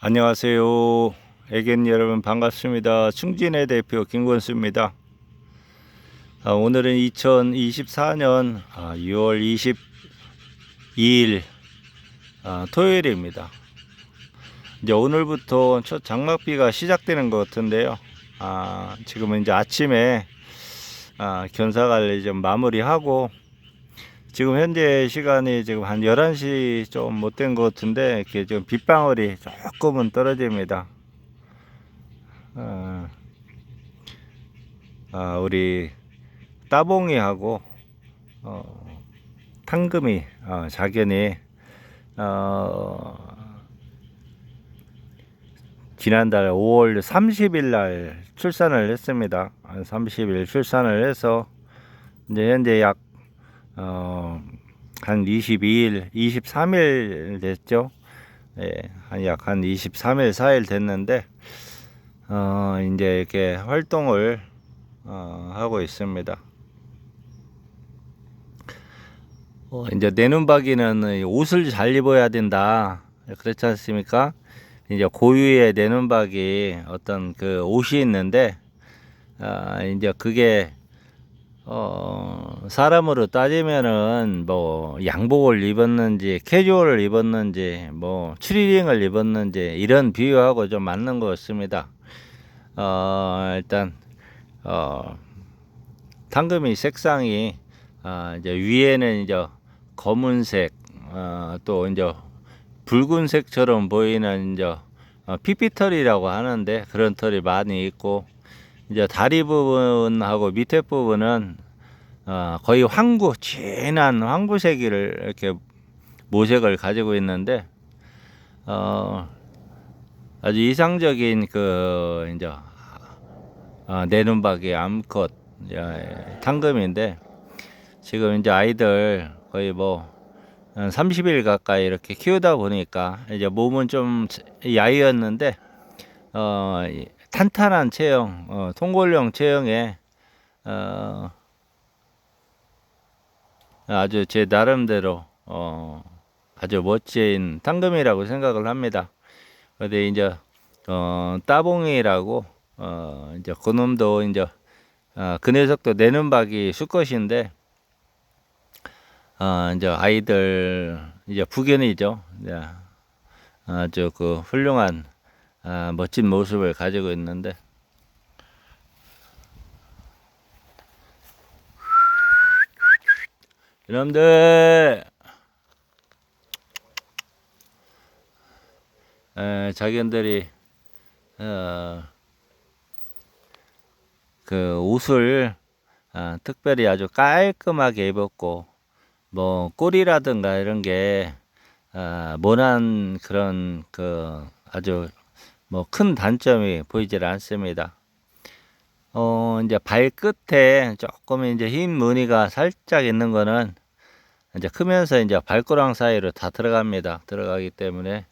안녕하세요. 애견 여러분 반갑습니다. 충진의 대표 김권수입니다. 아, 오늘은 2024년 6월 22일 아, 토요일입니다. 이제 오늘부터 첫 장막비가 시작되는 것 같은데요. 아, 지금은 이제 아침에 아, 견사 관리 좀 마무리하고 지금 현재 시간이 지금 한 11시 좀 못 된 것 같은데 이렇게 지금 빗방울이 조금은 떨어집니다. 어, 아, 우리 따봉이하고 어, 탕금이 어, 자견이 어, 지난달 5월 30일 날 출산을 했습니다. 한 30일 출산을 해서 이제 현재 약 어, 한 22일, 23일 됐죠. 예, 한 약 한 23일, 4일 됐는데, 어, 이제 이렇게 활동을, 어, 하고 있습니다. 어, 이제 내눈박이는 옷을 잘 입어야 된다. 그렇지 않습니까? 이제 고유의 내눈박이 어떤 그 옷이 있는데, 아, 이제 그게 어, 사람으로 따지면은 뭐 양복을 입었는지 캐주얼을 입었는지 뭐 추리닝을 입었는지 이런 비유하고 좀 맞는 것 같습니다. 어, 일단 어, 당금이 색상이 어, 이제 위에는 이제 검은색 어, 또 이제 붉은색처럼 보이는 이제 어, 피피털이라고 하는데 그런 털이 많이 있고 이제 다리 부분하고 밑에 부분은 어, 거의 황구 진한 황구색을 이렇게 모색을 가지고 있는데 어, 아주 이상적인 그 이제 어, 내눈박이 암컷 예, 탕금인데 지금 이제 아이들 거의 뭐 30일 가까이 이렇게 키우다 보니까 이제 몸은 좀 야위었는데 어 탄탄한 체형, 어, 통골령 체형에 어, 아주 제 나름대로 어, 아주 멋진 당금이라고 생각을 합니다. 근데 이제 어, 따봉이라고 어, 이제 그놈도 이제 어, 그 녀석도 내는 박이 수컷인데 어, 이제 아이들 이제 부견이죠. 이제 아주 그 훌륭한 아, 멋진 모습을 가지고 있는데. 여러분들! 에, 자기들이 어, 그 옷을 아, 특별히 아주 깔끔하게 입었고 뭐 꼴이라든가 이런 게 아, 모난 그런 그 아주 뭐 큰 단점이 보이질 않습니다. 어, 이제 발끝에 조금 이제 흰 무늬가 살짝 있는 거는 이제 크면서 이제 발꼬랑 사이로 다 들어갑니다. 들어가기 때문에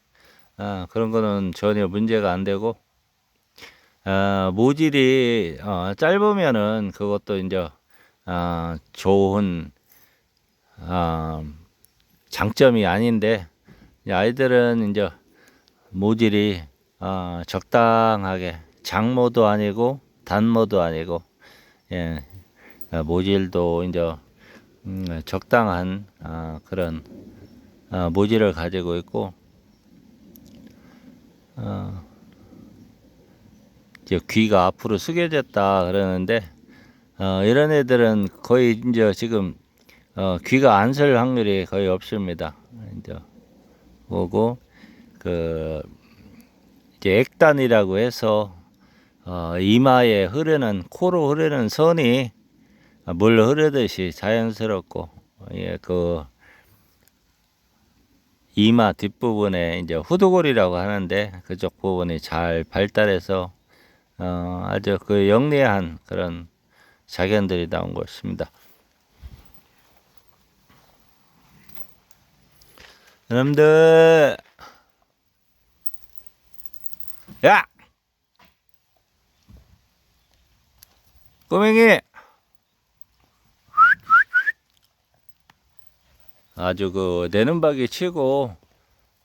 아, 그런 거는 전혀 문제가 안 되고 아, 모질이 어, 짧으면은 그것도 이제 아, 좋은 아, 장점이 아닌데 아이들은 이제 모질이 어, 적당하게 장모도 아니고 단모도 아니고 예, 어, 모질도 이제 음, 적당한 어, 그런 어, 모질을 가지고 있고 어, 이제 귀가 앞으로 숙여졌다 그러는데 어, 이런 애들은 거의 이제 지금 어, 귀가 안 설 확률이 거의 없습니다. 이제 오고 그 이제 액단이라고 해서 어, 이마에 흐르는 코로 흐르는 선이 물 흐르듯이 자연스럽고 예, 그 이마 뒷부분에 이제 후두골이라고 하는데 그쪽 부분이 잘 발달해서 어, 아주 그 영리한 그런 자견들이 나온 것입니다. 여러분들 야! 꼬맹이! 아주 그 내는 박이 치고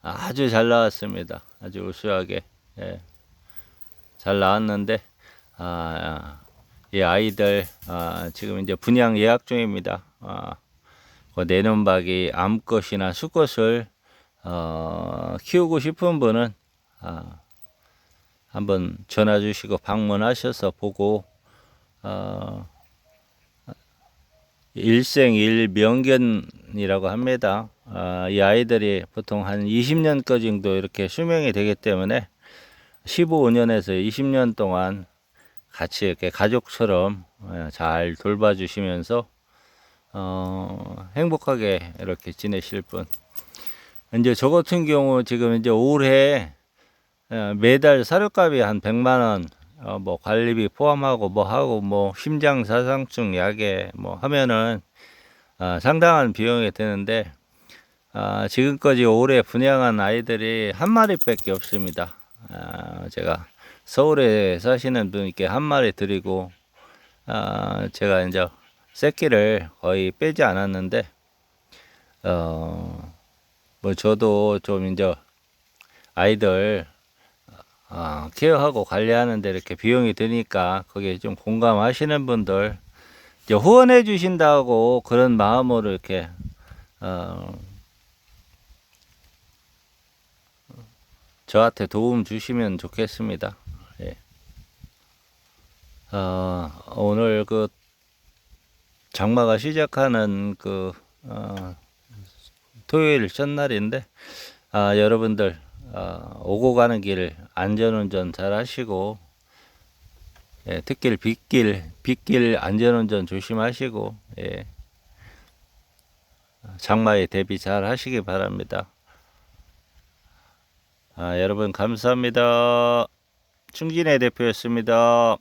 아주 잘 나왔습니다. 아주 우수하게 예. 잘 나왔는데 아, 이 아이들 아, 지금 이제 분양 예약 중입니다. 아, 그 내년박이 암컷이나 수컷을 어, 키우고 싶은 분은 아, 한번 전화 주시고 방문하셔서 보고 어, 일생일명견이라고 합니다. 아, 이 아이들이 보통 한 20년까지 정도 이렇게 수명이 되기 때문에 15년에서 20년 동안 같이 이렇게 가족처럼 어, 잘 돌봐주시면서 어, 행복하게 이렇게 지내실 분. 이제 저 같은 경우 지금 이제 올해 어, 매달 사료값이 한 100만 원, 어, 뭐 관리비 포함하고 뭐 하고 뭐 심장 사상증 약에 뭐 하면은 아, 상당한 비용이 드는데 아, 지금까지 올해 분양한 아이들이 한 마리밖에 없습니다. 아, 제가 서울에 사시는 분께 한 마리 드리고 아, 제가 이제 새끼를 거의 빼지 않았는데 어, 뭐 저도 좀 이제 아이들 아, 케어하고 관리하는데 이렇게 비용이 드니까 거기에 좀 공감하시는 분들 이제 후원해 주신다고 그런 마음으로 이렇게 어, 저한테 도움 주시면 좋겠습니다. 예. 어, 오늘 그 장마가 시작하는 그 어, 토요일 첫날인데 아, 여러분들 어, 오고 가는 길 안전운전 잘 하시고 예, 특길 빗길 빗길 안전운전 조심하시고 예, 장마에 대비 잘 하시기 바랍니다. 아, 여러분 감사합니다. 충진의 대표였습니다.